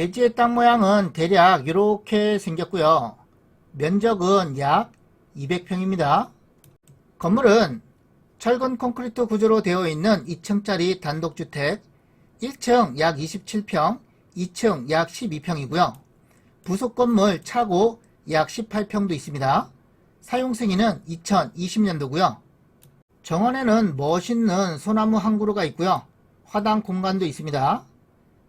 대지의 땅 모양은 대략 이렇게 생겼고요. 면적은 약 200평입니다. 건물은 철근 콘크리트 구조로 되어 있는 2층짜리 단독주택 1층 약 27평, 2층 약 12평이고요. 부속 건물 차고 약 18평도 있습니다. 사용 승인은 2020년도고요. 정원에는 멋있는 소나무 한 그루가 있고요. 화단 공간도 있습니다.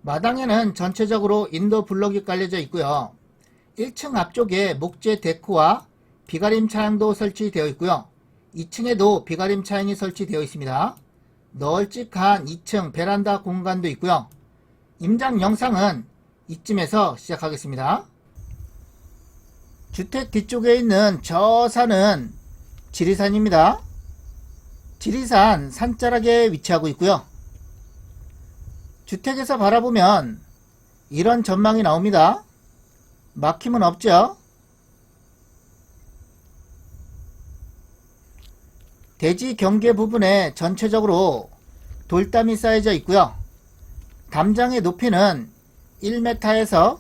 마당에는 전체적으로 인도 블럭이 깔려져 있고요. 1층 앞쪽에 목재 데크와 비가림 차양도 설치되어 있고요. 2층에도 비가림 차양이 설치되어 있습니다. 널찍한 2층 베란다 공간도 있고요. 임장 영상은 이쯤에서 시작하겠습니다. 주택 뒤쪽에 있는 저 산은 지리산입니다. 지리산 산자락에 위치하고 있고요. 주택에서 바라보면 이런 전망이 나옵니다. 막힘은 없죠? 대지 경계 부분에 전체적으로 돌담이 쌓여져 있고요. 담장의 높이는 1m에서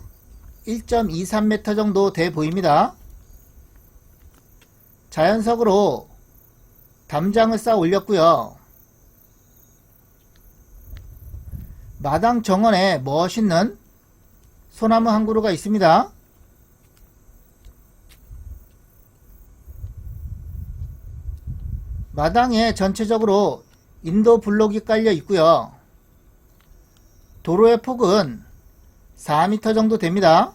1.23m 정도 돼 보입니다. 자연석으로 담장을 쌓아 올렸고요. 마당 정원에 멋있는 소나무 한 그루가 있습니다. 마당에 전체적으로 인도 블록이 깔려 있고요. 도로의 폭은 4m 정도 됩니다.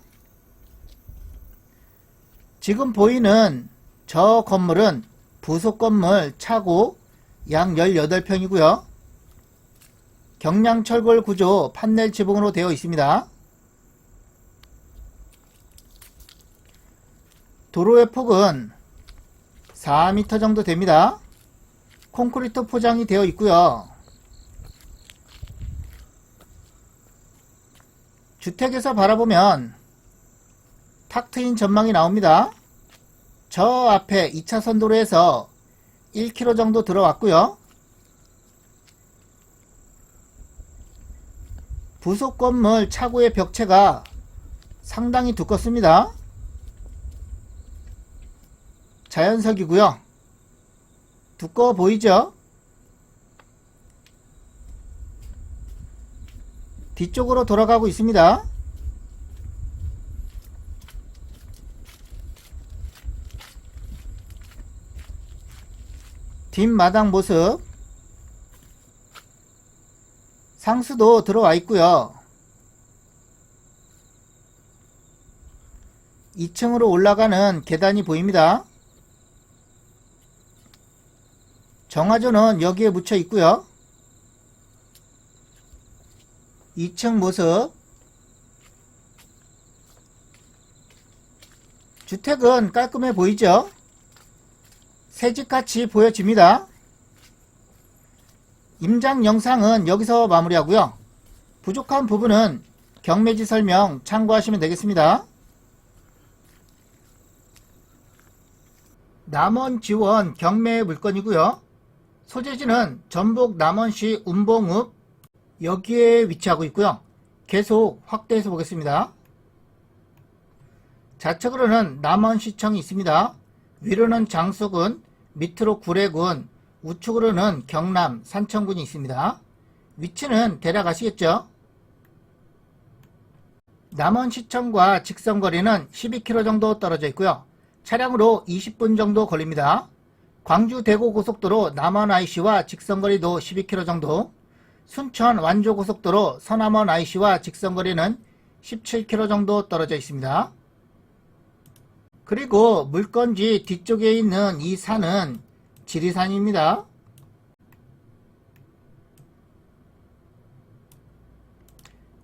지금 보이는 저 건물은 부속 건물 차고 약 18평이고요. 경량철골 구조 판넬 지붕으로 되어 있습니다. 도로의 폭은 4m 정도 됩니다. 콘크리트 포장이 되어 있고요. 주택에서 바라보면 탁 트인 전망이 나옵니다. 저 앞에 2차선 도로에서 1km 정도 들어왔고요. 부속 건물 차고의 벽체가 상당히 두껍습니다. 자연석이고요. 두꺼워 보이죠? 뒤쪽으로 돌아가고 있습니다. 뒷마당 모습 상수도 들어와 있고요. 2층으로 올라가는 계단이 보입니다. 정화조는 여기에 묻혀 있고요. 2층 모습 주택은 깔끔해 보이죠? 새집같이 보여집니다. 임장 영상은 여기서 마무리하고요. 부족한 부분은 경매지 설명 참고하시면 되겠습니다. 남원 지원 경매 물건이고요. 소재지는 전북 남원시 운봉읍 여기에 위치하고 있고요. 계속 확대해서 보겠습니다. 좌측으로는 남원시청이 있습니다. 위로는 장수군, 밑으로 구례군, 우측으로는 경남 산청군이 있습니다. 위치는 대략 아시겠죠? 남원시청과 직선거리는 12km 정도 떨어져 있고요. 차량으로 20분 정도 걸립니다. 광주 대구 고속도로 남원 IC와 직선거리도 12km 정도, 순천 완주 고속도로 서남원 IC와 직선거리는 17km 정도 떨어져 있습니다. 그리고 물건지 뒤쪽에 있는 이 산은 지리산입니다.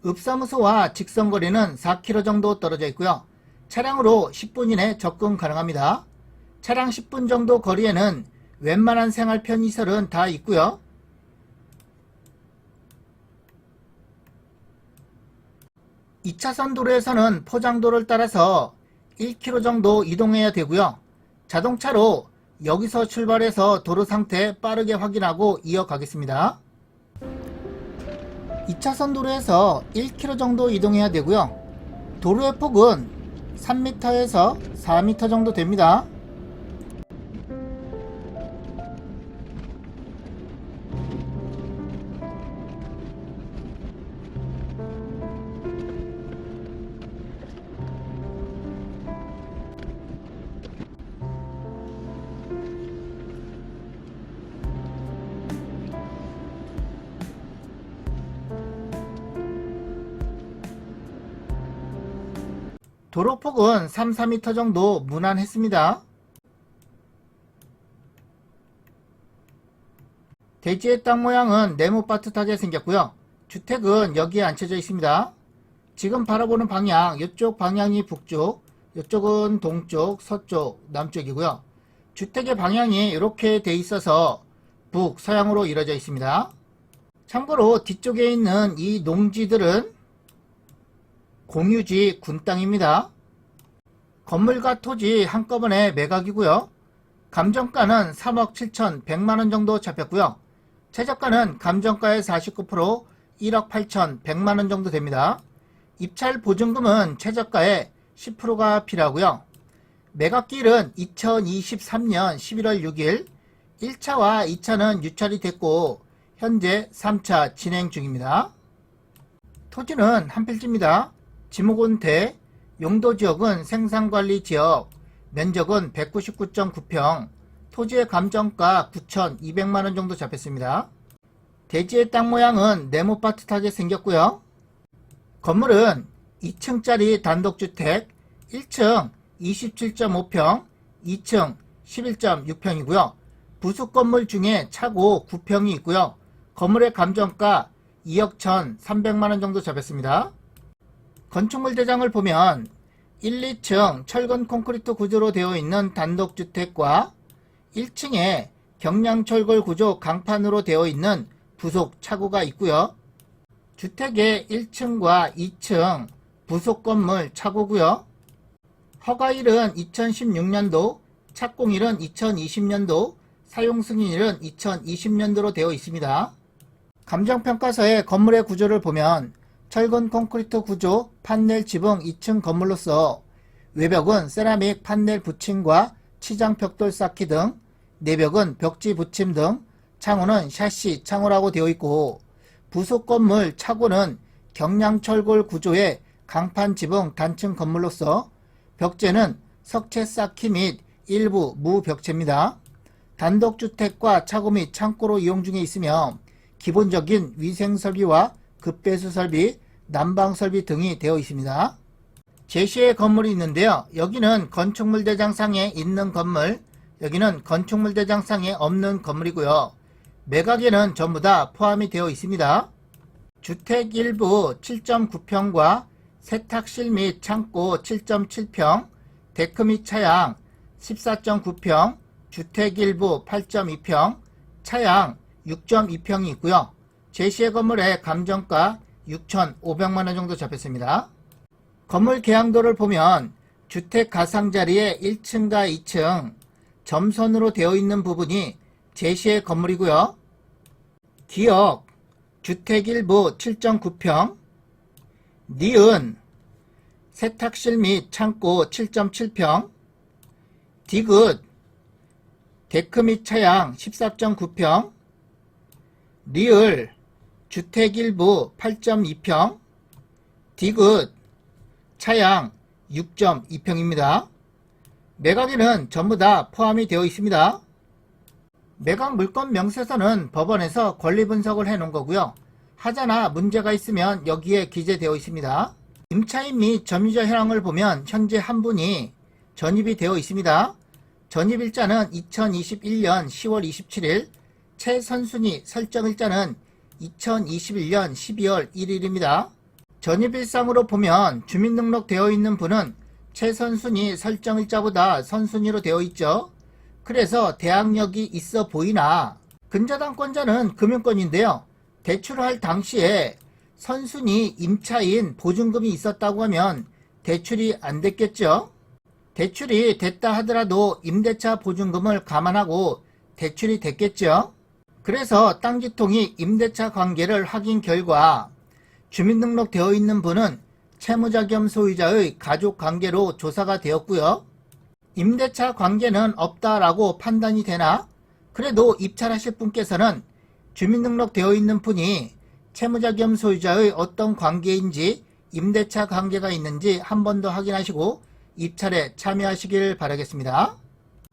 읍사무소와 직선거리는 4km 정도 떨어져 있고요. 차량으로 10분 이내 접근 가능합니다. 차량 10분 정도 거리에는 웬만한 생활 편의시설은 다 있고요. 이차선 도로에서는 포장도를 따라서 1km 정도 이동해야 되고요. 자동차로 여기서 출발해서 도로 상태 빠르게 확인하고 이어가겠습니다. 2차선 도로에서 1km 정도 이동해야 되고요. 도로의 폭은 3m에서 4m 정도 됩니다. 도로폭은 3, 4m 정도 무난했습니다. 대지의 땅 모양은 네모 빠듯하게 생겼고요. 주택은 여기에 앉혀져 있습니다. 지금 바라보는 방향, 이쪽 방향이 북쪽, 이쪽은 동쪽, 서쪽, 남쪽이고요. 주택의 방향이 이렇게 돼 있어서 북, 서양으로 이루어져 있습니다. 참고로 뒤쪽에 있는 이 농지들은 공유지 군 땅입니다. 건물과 토지 한꺼번에 매각이고요. 감정가는 3억 7천 100만원 정도 잡혔고요. 최저가는 감정가의 49% 1억 8천 100만원 정도 됩니다. 입찰 보증금은 최저가의 10%가 필요하고요. 매각기일은 2023년 11월 6일 1차와 2차는 유찰이 됐고 현재 3차 진행 중입니다. 토지는 한 필지입니다. 지목은 대, 용도 지역은 생산관리 지역, 면적은 199.9평, 토지의 감정가 9,200만원 정도 잡혔습니다. 대지의 땅 모양은 네모 빠듯하게 생겼고요. 건물은 2층짜리 단독주택, 1층 27.5평, 2층 11.6평이고요. 부속 건물 중에 차고 9평이 있고요. 건물의 감정가 2억 1,300만원 정도 잡혔습니다. 건축물 대장을 보면 1, 2층 철근 콘크리트 구조로 되어 있는 단독주택과 1층에 경량철골 구조 강판으로 되어 있는 부속 차고가 있고요. 주택의 1층과 2층 부속 건물 차고고요. 허가일은 2016년도, 착공일은 2020년도, 사용 승인일은 2020년도로 되어 있습니다. 감정평가서의 건물의 구조를 보면 철근 콘크리트 구조 판넬 지붕 2층 건물로서 외벽은 세라믹 판넬 붙임과 치장 벽돌 쌓기 등 내벽은 벽지 붙임 등 창호는 샤시 창호라고 되어 있고 부속 건물 차고는 경량철골 구조의 강판 지붕 단층 건물로서 벽재는 석채 쌓기 및 일부 무벽체입니다. 단독주택과 차고 및 창고로 이용 중에 있으며 기본적인 위생 설비와 급배수 설비, 난방 설비 등이 되어 있습니다. 제시의 건물이 있는데요. 여기는 건축물 대장상에 있는 건물, 여기는 건축물 대장상에 없는 건물이고요. 매각에는 전부 다 포함이 되어 있습니다. 주택 일부 7.9평과 세탁실 및 창고 7.7평, 데크 및 차양 14.9평, 주택 일부 8.2평, 차양 6.2평이 있고요. 제시의 건물의 감정가 6,500만원 정도 잡혔습니다. 건물 계양도를 보면 주택 가상자리의 1층과 2층 점선으로 되어 있는 부분이 제시의 건물이고요. 기역 주택 일부 7.9평, 니은 세탁실 및 창고 7.7평, 디귿 데크 및 차양 14.9평, 리을 주택 일부 8.2평, 디귿 차양 6.2평입니다. 매각에는 전부 다 포함이 되어 있습니다. 매각 물건 명세서는 법원에서 권리 분석을 해 놓은 거고요. 하자나 문제가 있으면 여기에 기재되어 있습니다. 임차인 및 점유자 현황을 보면 현재 한 분이 전입이 되어 있습니다. 전입일자는 2021년 10월 27일, 최선순위 설정일자는 2021년 12월 1일입니다. 전입일상으로 보면 주민등록 되어 있는 분은 최선순위 설정일자보다 선순위로 되어 있죠. 그래서 대항력이 있어 보이나 근저당권자는 금융권인데요. 대출할 당시에 선순위 임차인 보증금이 있었다고 하면 대출이 안 됐겠죠. 대출이 됐다 하더라도 임대차 보증금을 감안하고 대출이 됐겠죠. 그래서 땅지통이 임대차 관계를 확인 결과 주민등록 되어 있는 분은 채무자 겸 소유자의 가족 관계로 조사가 되었고요. 임대차 관계는 없다라고 판단이 되나 그래도 입찰하실 분께서는 주민등록되어 있는 분이 채무자 겸 소유자의 어떤 관계인지 임대차 관계가 있는지 한 번 더 확인하시고 입찰에 참여하시길 바라겠습니다.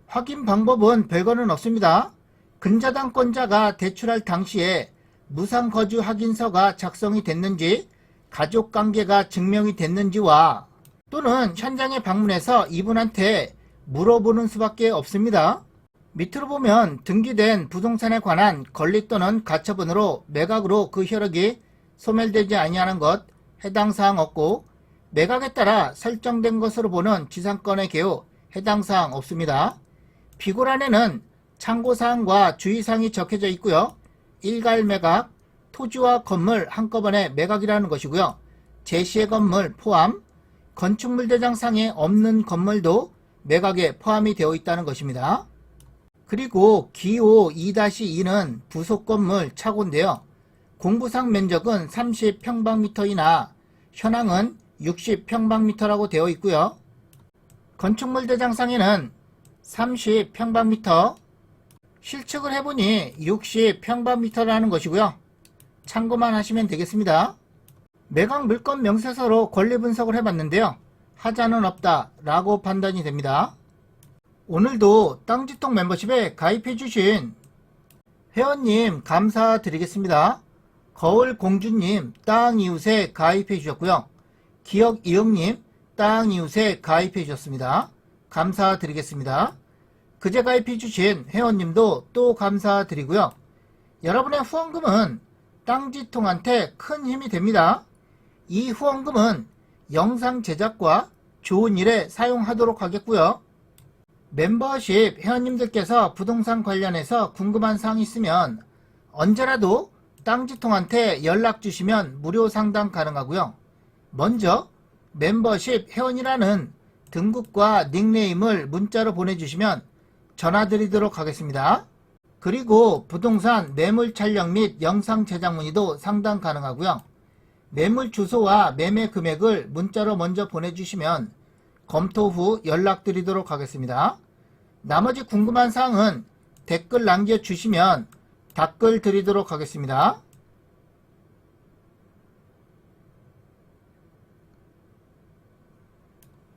확인 방법은 별거는 없습니다. 근저당권자가 대출할 당시에 무상거주 확인서가 작성이 됐는지 가족관계가 증명이 됐는지와 또는 현장에 방문해서 이분한테 물어보는 수밖에 없습니다. 밑으로 보면 등기된 부동산에 관한 권리 또는 가처분으로 매각으로 그 효력이 소멸되지 아니하는 것 해당 사항 없고 매각에 따라 설정된 것으로 보는 지상권의 개요 해당 사항 없습니다. 비고란에는 참고사항과 주의사항이 적혀져 있고요. 일괄 매각, 토지와 건물 한꺼번에 매각이라는 것이고요. 제시의 건물 포함, 건축물 대장상에 없는 건물도 매각에 포함이 되어 있다는 것입니다. 그리고 기호 2-2는 부속 건물 차고인데요. 공부상 면적은 30평방미터이나 현황은 60평방미터라고 되어 있고요. 건축물 대장상에는 30평방미터, 실측을 해보니 60 평방미터라는 것이고요. 참고만 하시면 되겠습니다. 매각 물건 명세서로 권리 분석을 해봤는데요. 하자는 없다 라고 판단이 됩니다. 오늘도 땅지통 멤버십에 가입해주신 회원님 감사드리겠습니다. 거울 공주님 땅 이웃에 가입해 주셨고요. 기억이응님 땅 이웃에 가입해 주셨습니다. 감사드리겠습니다. 그제 가입해주신 회원님도 또 감사드리고요. 여러분의 후원금은 땅지통한테 큰 힘이 됩니다. 이 후원금은 영상 제작과 좋은 일에 사용하도록 하겠고요. 멤버십 회원님들께서 부동산 관련해서 궁금한 사항 있으면 언제라도 땅지통한테 연락 주시면 무료 상담 가능하고요. 먼저 멤버십 회원이라는 등급과 닉네임을 문자로 보내주시면 전화드리도록 하겠습니다. 그리고 부동산 매물 촬영 및 영상 제작 문의도 상담 가능하고요. 매물 주소와 매매 금액을 문자로 먼저 보내주시면 검토 후 연락드리도록 하겠습니다. 나머지 궁금한 사항은 댓글 남겨주시면 답글 드리도록 하겠습니다.